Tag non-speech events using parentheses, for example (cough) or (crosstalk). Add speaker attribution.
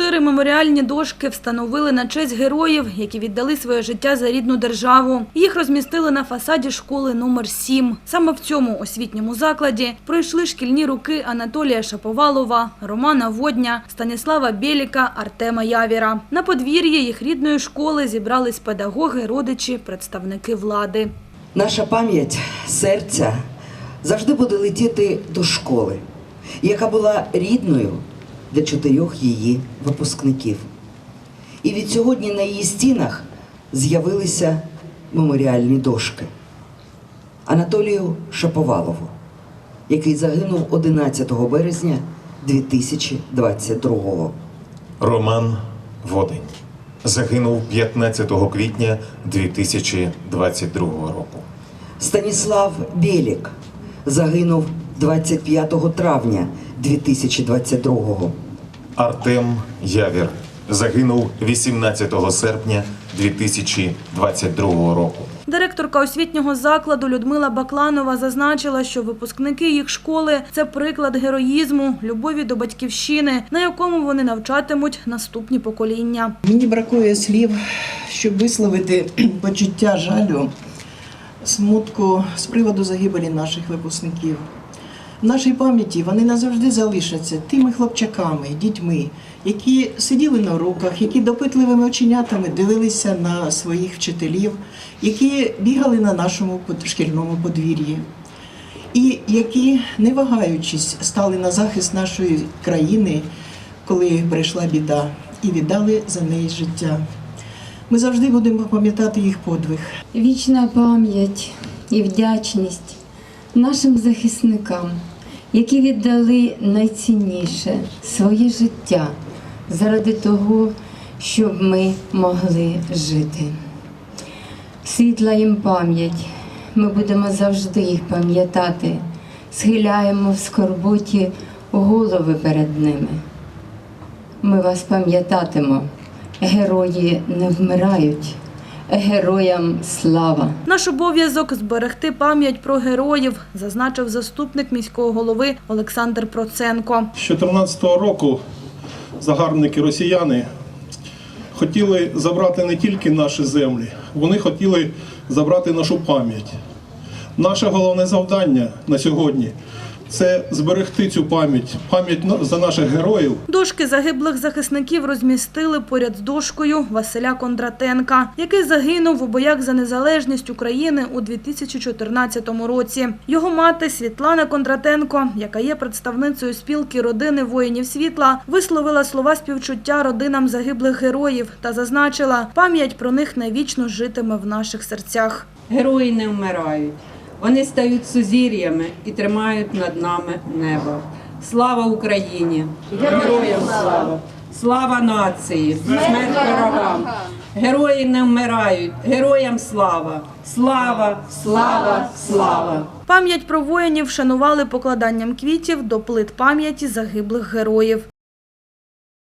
Speaker 1: Чотири меморіальні дошки встановили на честь героїв, які віддали своє життя за рідну державу. Їх розмістили на фасаді школи номер 7. Саме в цьому освітньому закладі пройшли шкільні руки Анатолія Шаповалова, Романа Водня, Станіслава Бєліка, Артема Явіра. На подвір'ї їх рідної школи зібрались педагоги, родичі, представники влади.
Speaker 2: Наша пам'ять серця завжди буде летіти до школи, яка була рідною для чотирьох її випускників. І від сьогодні на її стінах з'явилися меморіальні дошки. Анатолію Шаповалову, який загинув 11 березня 2022
Speaker 3: Роман Водень загинув 15 квітня 2022 року.
Speaker 2: Станіслав Білік загинув 25 травня 2022
Speaker 3: Артем Явір загинув 18 серпня 2022 року.
Speaker 1: Директорка освітнього закладу Людмила Бакланова зазначила, що випускники їх школи це приклад героїзму, любові до батьківщини, на якому вони навчатимуть наступні покоління.
Speaker 4: Мені бракує слів, щоб висловити (clears throat) почуття жалю, смутку з приводу загибелі наших випускників. В нашій пам'яті вони назавжди залишаться тими хлопчаками, дітьми, які сиділи на уроках, які допитливими оченятами дивилися на своїх вчителів, які бігали на нашому шкільному подвір'ї, і які, не вагаючись, стали на захист нашої країни, коли прийшла біда, і віддали за неї життя. Ми завжди будемо пам'ятати їх подвиг.
Speaker 5: Вічна пам'ять і вдячність нашим захисникам, які віддали найцінніше своє життя заради того, щоб ми могли жити. Світла їм пам'ять, ми будемо завжди їх пам'ятати, схиляємо в скорботі голови перед ними. Ми вас пам'ятатимо, герої не вмирають, героям слава.
Speaker 1: Наш обов'язок зберегти пам'ять про героїв, зазначив заступник міського голови Олександр Проценко.
Speaker 6: З 2014 року загарбники росіяни хотіли забрати не тільки наші землі, вони хотіли забрати нашу пам'ять. Наше головне завдання на сьогодні це зберегти цю пам'ять, пам'ять за наших героїв.
Speaker 1: Дошки загиблих захисників розмістили поряд з дошкою Василя Кондратенка, який загинув у боях за незалежність України у 2014 році. Його мати Світлана Кондратенко, яка є представницею спілки родини воїнів світла, висловила слова співчуття родинам загиблих героїв та зазначила, пам'ять про них навічно житиме в наших серцях.
Speaker 7: Герої не вмирають. Вони стають сузір'ями і тримають над нами небо. Слава Україні! Героям слава! Слава нації! Смерть ворогам! Герої не вмирають! Героям слава! Слава! Слава! Слава!
Speaker 1: Пам'ять про воїнів вшанували покладанням квітів до плит пам'яті загиблих героїв.